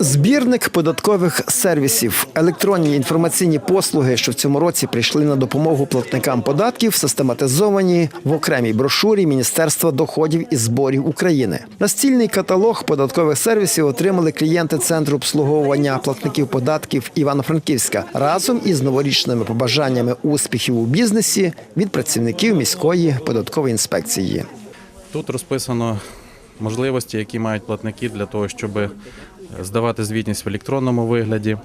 Збірник податкових сервісів, електронні інформаційні послуги, що в цьому році прийшли на допомогу платникам податків, систематизовані в окремій брошурі Міністерства доходів і зборів України. Настільний каталог податкових сервісів отримали клієнти центру обслуговування платників податків Івано-Франківська разом із новорічними побажаннями успіхів у бізнесі від працівників міської податкової інспекції. Тут розписано можливості, які мають платники для того, щоб здавати звітність в електронному вигляді,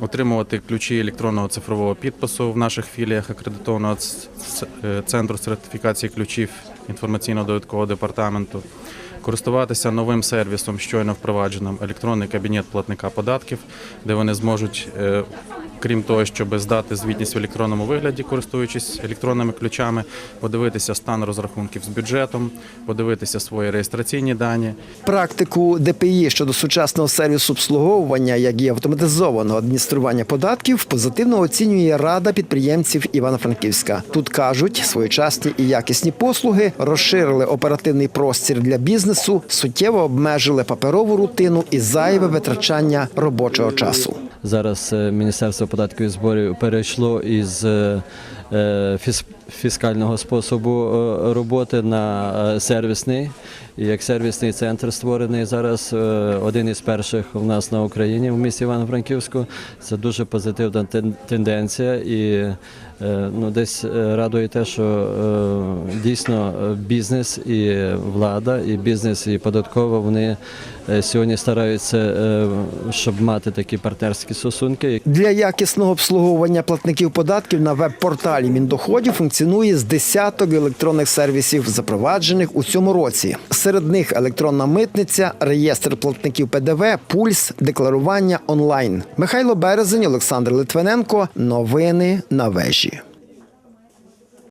отримувати ключі електронного цифрового підпису в наших філіях акредитованого е, центру сертифікації ключів інформаційно-довідкового департаменту, користуватися новим сервісом, щойно впровадженим електронний кабінет платника податків, де вони зможуть, е, крім того, щоб здати звітність в електронному вигляді, користуючись електронними ключами, подивитися стан розрахунків з бюджетом, подивитися свої реєстраційні дані, Практику ДПІ щодо сучасного сервісу обслуговування, як і автоматизованого адміністрування податків, позитивно оцінює Рада підприємців Івано-Франківська. Тут кажуть, своєчасні і якісні послуги розширили оперативний простір для бізнесу, суттєво обмежили паперову рутину і зайве витрачання робочого часу. Зараз е, Міністерство податків і зборів перейшло із е, е, фіскального способу е, роботи на сервісний. І як сервісний центр створений зараз один із перших у нас на Україні в місті Івано-Франківську. Це дуже позитивна тенденція і ну, десь радує те, що дійсно бізнес і влада, і бізнес, і податкова вони сьогодні стараються, щоб мати такі партнерські стосунки. Для якісного обслуговування платників податків на веб-порталі Міндоходів функціонує з десяток електронних сервісів, запроваджених у цьому році. Серед них електронна митниця, реєстр платників ПДВ, пульс, декларування онлайн. Михайло Березень, Олександр Литвиненко. Новини на вежі.